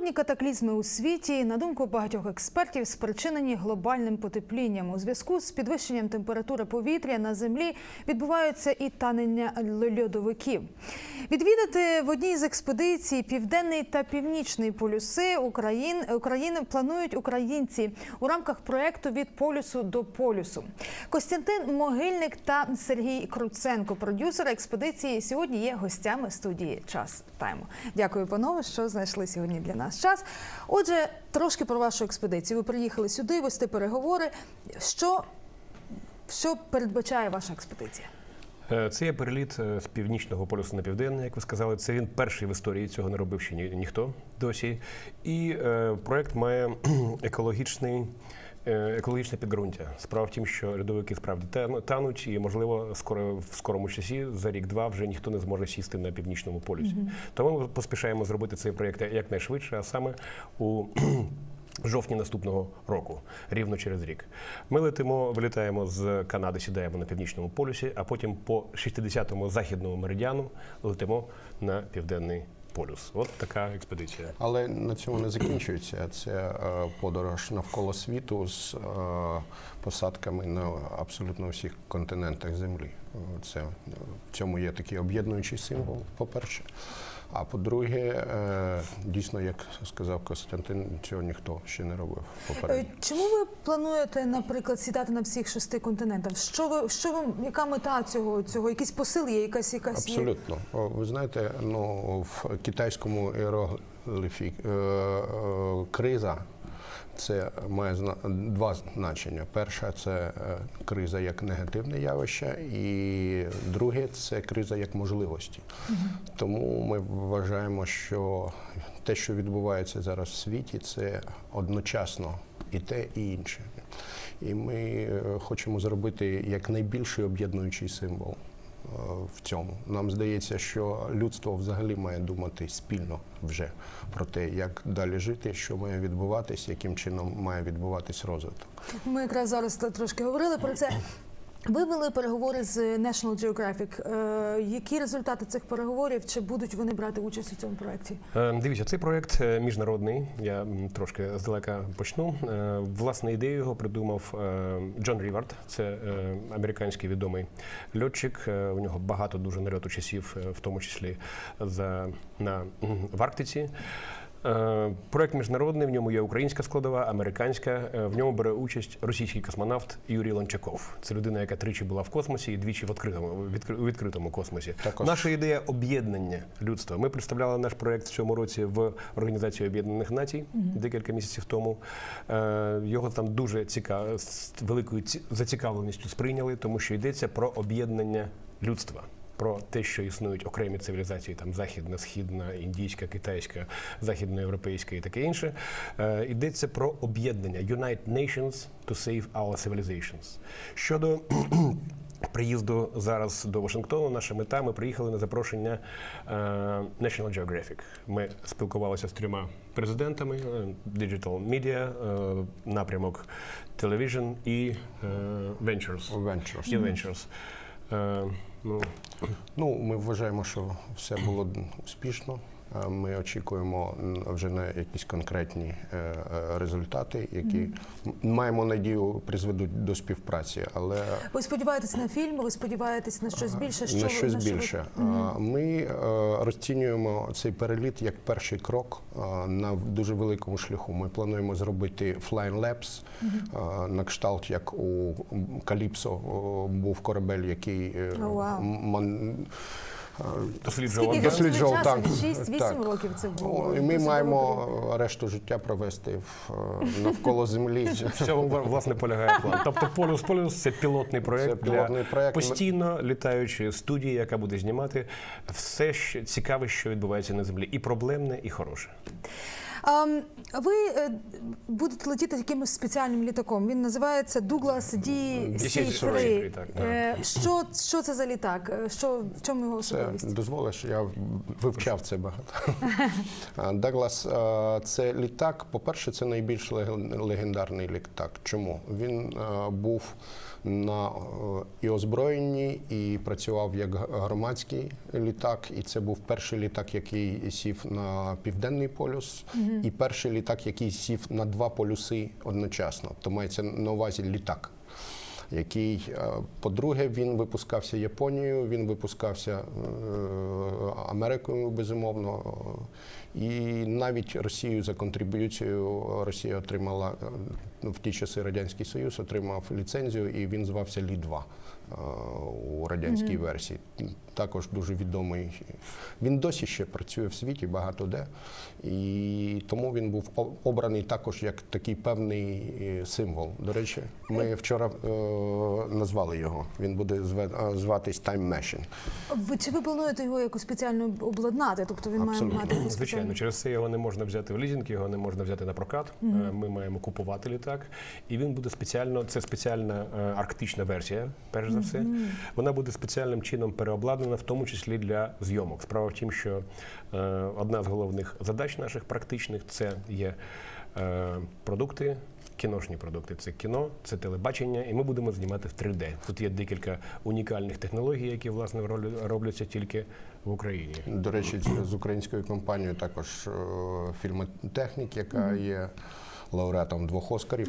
Природні катаклізми у світі, на думку багатьох експертів, спричинені глобальним потеплінням. У зв'язку з підвищенням температури повітря на землі відбуваються і танення льодовиків. Відвідати в одній з експедицій південний та північний полюси Україн, України планують українці у рамках проекту від полюсу до полюсу. Костянтин Могильник та Сергій Круценко, продюсери експедиції, сьогодні є гостями студії Час Тайму. Дякую, панове, що знайшли сьогодні для нас час. Отже, трошки про вашу експедицію. Ви приїхали сюди вести переговори. Що, що передбачає ваша експедиція? Е, Це є переліт е, з північного полюсу на південний, як ви сказали. Це він перший в історії цього не робив ще ні, ніхто досі. І е, проект має екологічний. Е, Екологічне підґрунтя. Справа в тім, що льодовики справді тануть, і можливо, скоро в скорому часі за рік-два вже ніхто не зможе сісти на північному полюсі. Тому ми поспішаємо зробити цей проєкт якнайшвидше, а саме у жовтні наступного року, рівно через рік. Ми летимо, вилітаємо з Канади, сідаємо на північному полюсі, а потім по 60-му західному меридіану летимо на південний полюс. От така експедиція. Але на цьому не закінчується. Це е, подорож навколо світу з е, посадками на абсолютно всіх континентах Землі. Це в цьому є такий об'єднуючий символ, по-перше. А по-друге, е, дійсно, як сказав Костянтин, цього ніхто ще не робив Е, попередньо. Чому ви плануєте, наприклад, сідати на всіх шести континентах? Що ви що ви яка мета цього? Цього якийсь посил є? Якась якась? Абсолютно. Є? Ви знаєте, ну в китайському іерогліфі е, е, криза. Це має два значення. Перше це е, криза як негативне явище, і друге це криза як можливості. Тому ми вважаємо, що те, що відбувається зараз в світі, це одночасно і те, і інше. І ми е, хочемо зробити як найбільший об'єднуючий символ в цьому. Нам здається, що людство взагалі має думати спільно вже про те, як далі жити, що має відбуватись, яким чином має відбуватись розвиток. Ми якраз зараз трошки говорили про це. Ви вели переговори з National Geographic. Е, які результати цих переговорів? Чи будуть вони брати участь у цьому проєкті? Е, Дивіться, цей проект е, міжнародний. Я трошки здалека почну. Власне ідею його придумав Джон Рівард. Це американський відомий льотчик. У нього багато дуже нальоту часів, в тому числі за на в Арктиці. Е, Проект міжнародний, в ньому є українська складова, американська. Е, В ньому бере участь російський космонавт Юрій Лончаков. Це людина, яка тричі була в космосі і двічі в відкритому, у відкритому космосі. Також. Наша ідея об'єднання людства. Ми представляли наш проект в цьому році в Організації Об'єднаних Націй декілька місяців тому. Е, Його там дуже цікаво з великою зацікавленістю сприйняли, тому що йдеться про об'єднання людства. Про те, що існують окремі цивілізації, там західна, східна, індійська, китайська, західноєвропейська і таке інше. Е, йдеться про об'єднання Unite Nations to save our civilizations. Щодо приїзду зараз до Вашингтону, наша мета. Ми приїхали на запрошення е, National Geographic. Ми спілкувалися з трьома президентами: е, Digital Media, напрямок Television і Ventures. Ventures. І Ventures. Ну, Ну, ми вважаємо, що все було успішно. Е, Ми очікуємо вже на якісь конкретні е, е, результати, які маємо надію призведуть до співпраці. Але Ви сподіваєтесь на фільм? Ви сподіваєтесь на щось більше? Що на ви- щось що ви- більше. А, Ми розцінюємо цей переліт як перший крок на дуже великому шляху. Ми плануємо зробити Flying Labs, на кшталт, як у Каліпсо був корабель, який м- ман- досліджував Антарктиду. досліджував часу? так. 6-8 так. років це було. О, І ми маємо решту життя провести в, е, навколо землі. В цьому власне полягає план. Тобто полюс полюс це пілотний проект Це пілотний для проект. постійно літаючої студії, яка буде знімати все що цікаве, що відбувається на землі, і проблемне, і хороше. А, ви е, будете летіти якимось спеціальним літаком. Він називається Douglas DC-3. DC-3, так. Е, Що, що це за літак? Е, Що, в чому його особливість? дозволиш, я вивчав це багато. Даглас це літак. По-перше, це найбільш легендарний літак. Чому? Він був на і озброєнні, і працював як громадський літак. І це був перший літак, який сів на південний полюс. І перший літак, який сів на два полюси одночасно, то мається на увазі літак. Який, е, по-друге, він випускався Японією, він випускався е, Америкою, безумовно. І навіть Росію за контриб'юцією Росія отримала е, ну, в ті часи Радянський Союз отримав ліцензію, і він звався Лі-2 е, у радянській версії. Також дуже відомий. Він досі ще працює в світі, багато де. І тому він був обраний також як такий певний е, символ. До речі, ми вчора е, назвали його. Він буде е, зватись Time Machine. Ви чи ви плануєте його якось спеціально обладнати? Тобто він має мати Звичайно, через це його не можна взяти в лізинг, його не можна взяти на прокат. Е, Ми маємо купувати літак, і він буде спеціально. Це спеціальна е, арктична версія, перш за все. Вона буде спеціальним чином переобладнана, в тому числі для зйомок. Справа в тім, що е, одна з головних задач наших практичних це є е, продукти. Кіношні продукти це кіно, це телебачення, і ми будемо знімати в 3D. Тут є декілька унікальних технологій, які власне робляться тільки в Україні. До речі, з- з українською компанією також е, фільмотехнік, яка є лауреатом двох оскарів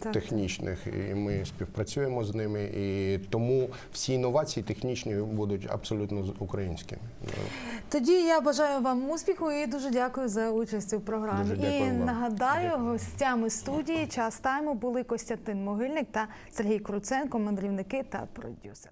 так. технічних, і ми співпрацюємо з ними. І тому всі інновації технічні будуть абсолютно українськими. Тоді я бажаю вам успіху і дуже дякую за участь у програмі. Дякую і вам. нагадаю, гостями студії час тайму були Костянтин Могильник та Сергій Круценко, мандрівники та продюсери.